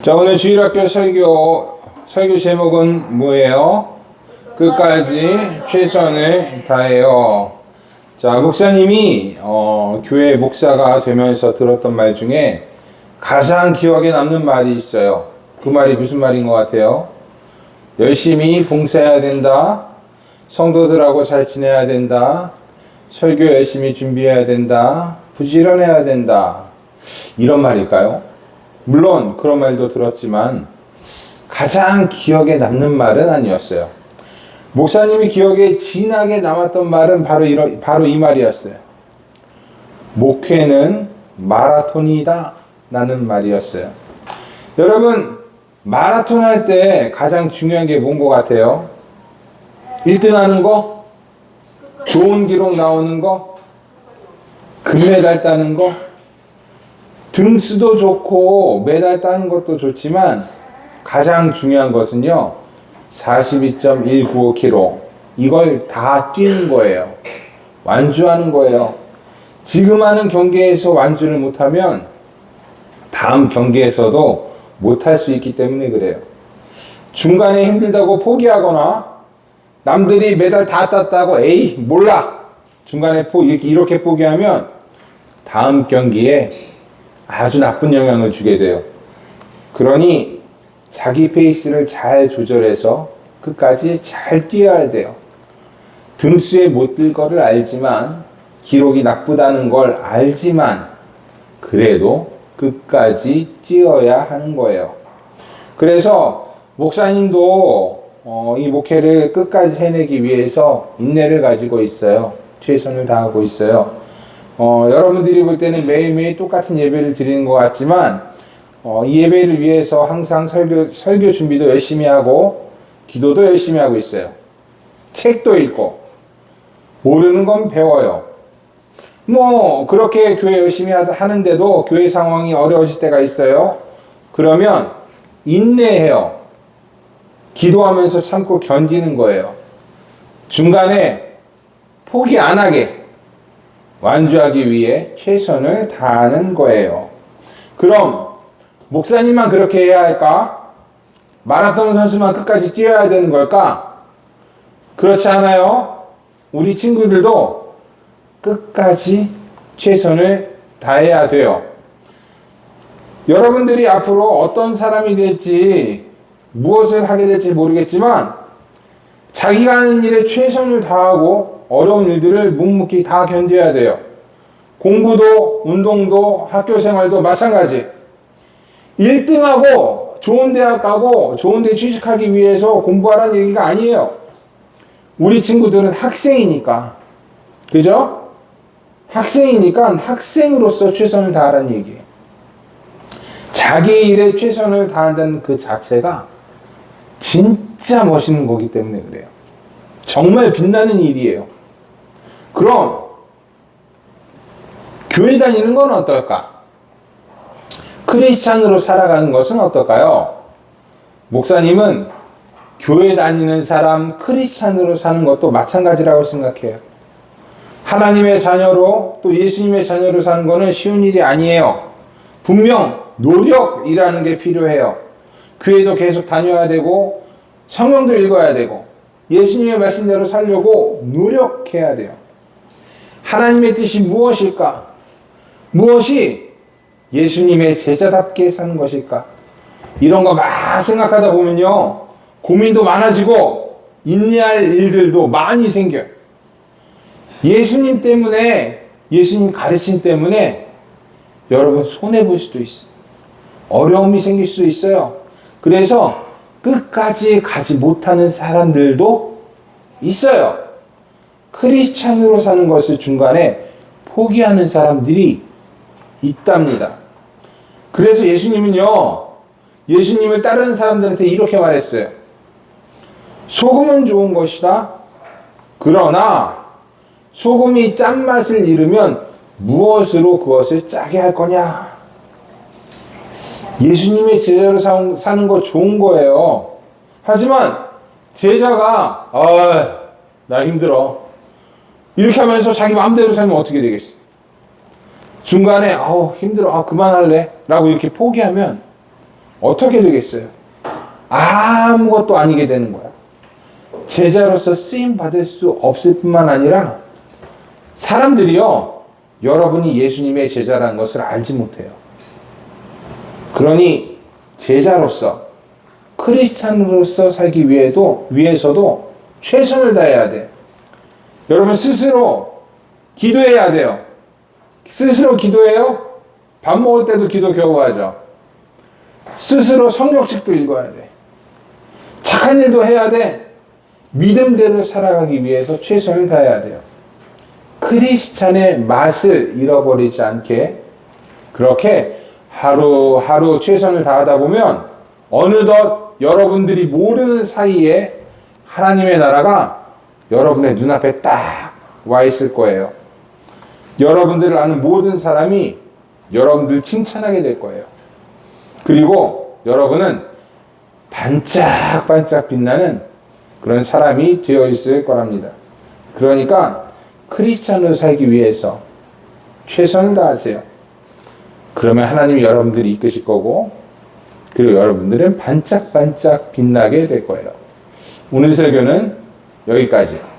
자, 오늘 주일학교 설교, 설교 제목은 뭐예요? 끝까지 최선을 다해요. 자, 목사님이, 어, 교회 목사가 되면서 들었던 말 중에 가장 기억에 남는 말이 있어요. 그 말이 무슨 말인 것 같아요? 열심히 봉사해야 된다. 성도들하고 잘 지내야 된다. 설교 열심히 준비해야 된다. 부지런해야 된다. 이런 말일까요? 물론 그런 말도 들었지만 가장 기억에 남는 말은 아니었어요. 목사님이 기억에 진하게 남았던 말은 바로 이런 바로 이 말이었어요. 목회는 마라톤이다 라는 말이었어요. 여러분 마라톤 할 때 가장 중요한 게 뭔 것 같아요? 1등 하는 거? 좋은 기록 나오는 거? 금메달 따는 거? 등수도 좋고 메달 따는 것도 좋지만 가장 중요한 것은요 42.195km 이걸 다 뛰는 거예요. 완주하는 거예요. 지금 하는 경기에서 완주를 못하면 다음 경기에서도 못할 수 있기 때문에 그래요. 중간에 힘들다고 포기하거나 남들이 메달 다 땄다고 에이 몰라. 중간에 포 이렇게, 이렇게 포기하면 다음 경기에 아주 나쁜 영향을 주게 돼요. 그러니 자기 페이스를 잘 조절해서 끝까지 잘 뛰어야 돼요. 등수에 못 들 거를 알지만 기록이 나쁘다는 걸 알지만 그래도 끝까지 뛰어야 하는 거예요. 그래서 목사님도 어, 이 목회를 끝까지 해내기 위해서 인내를 가지고 있어요. 최선을 다하고 있어요. 어, 여러분들이 볼 때는 매일매일 똑같은 예배를 드리는 것 같지만 어, 이 예배를 위해서 항상 설교, 설교 준비도 열심히 하고 기도도 열심히 하고 있어요. 책도 읽고 모르는 건 배워요. 뭐 그렇게 교회 열심히 하는데도 교회 상황이 어려우실 때가 있어요. 그러면 인내해요. 기도하면서 참고 견디는 거예요. 중간에 포기 안 하게 완주하기 위해 최선을 다하는 거예요. 그럼 목사님만 그렇게 해야 할까? 마라톤 선수만 끝까지 뛰어야 되는 걸까? 그렇지 않아요. 우리 친구들도 끝까지 최선을 다해야 돼요. 여러분들이 앞으로 어떤 사람이 될지 무엇을 하게 될지 모르겠지만 자기가 하는 일에 최선을 다하고 어려운 일들을 묵묵히 다 견뎌야 돼요. 공부도, 운동도, 학교 생활도 마찬가지. 1등하고 좋은 대학 가고 좋은 데 취직하기 위해서 공부하라는 얘기가 아니에요. 우리 친구들은 학생이니까. 그죠? 학생이니까 학생으로서 최선을 다하라는 얘기예요. 자기 일에 최선을 다한다는 그 자체가 진짜 멋있는 거기 때문에 그래요. 정말 빛나는 일이에요. 그럼 교회 다니는 건 어떨까? 크리스찬으로 살아가는 것은 어떨까요? 목사님은 교회 다니는 사람 크리스찬으로 사는 것도 마찬가지라고 생각해요. 하나님의 자녀로 또 예수님의 자녀로 사는 것은 쉬운 일이 아니에요. 분명 노력이라는 게 필요해요. 교회도 계속 다녀야 되고 성경도 읽어야 되고 예수님의 말씀대로 살려고 노력해야 돼요. 하나님의 뜻이 무엇일까? 무엇이 예수님의 제자답게 사는 것일까? 이런 거 막 생각하다 보면요. 고민도 많아지고 인내할 일들도 많이 생겨요. 예수님 때문에, 예수님 가르침 때문에 여러분 손해 볼 수도 있어요. 어려움이 생길 수 있어요. 그래서 끝까지 가지 못하는 사람들도 있어요. 크리스찬으로 사는 것을 중간에 포기하는 사람들이 있답니다. 그래서 예수님은요, 예수님을 따르는 사람들한테 이렇게 말했어요. 소금은 좋은 것이다. 그러나 소금이 짠맛을 잃으면 무엇으로 그것을 짜게 할 거냐? 예수님의 제자로 사는 거 좋은 거예요. 하지만 제자가 아, 나 힘들어. 이렇게 하면서 자기 마음대로 살면 어떻게 되겠어? 중간에 아우 힘들어. 아 그만할래. 라고 이렇게 포기하면 어떻게 되겠어요? 아무것도 아니게 되는 거야. 제자로서 쓰임 받을 수 없을 뿐만 아니라 사람들이요, 여러분이 예수님의 제자라는 것을 알지 못해요. 그러니 제자로서 크리스찬으로서 살기 위해도 위해서도 최선을 다해야 돼. 여러분 스스로 기도해야 돼요. 스스로 기도해요. 밥 먹을 때도 기도 겨우 하죠. 스스로 성경책도 읽어야 돼. 착한 일도 해야 돼. 믿음대로 살아가기 위해서 최선을 다해야 돼요. 크리스찬의 맛을 잃어버리지 않게 그렇게 하루하루 최선을 다하다 보면 어느덧 여러분들이 모르는 사이에 하나님의 나라가 여러분의 눈앞에 딱 와 있을 거예요. 여러분들을 아는 모든 사람이 여러분들 칭찬하게 될 거예요. 그리고 여러분은 반짝반짝 빛나는 그런 사람이 되어 있을 거랍니다. 그러니까 크리스찬으로 살기 위해서 최선을 다하세요. 그러면 하나님이 여러분들을 이끄실 거고, 그리고 여러분들은 반짝반짝 빛나게 될 거예요. 오늘 설교는 여기까지.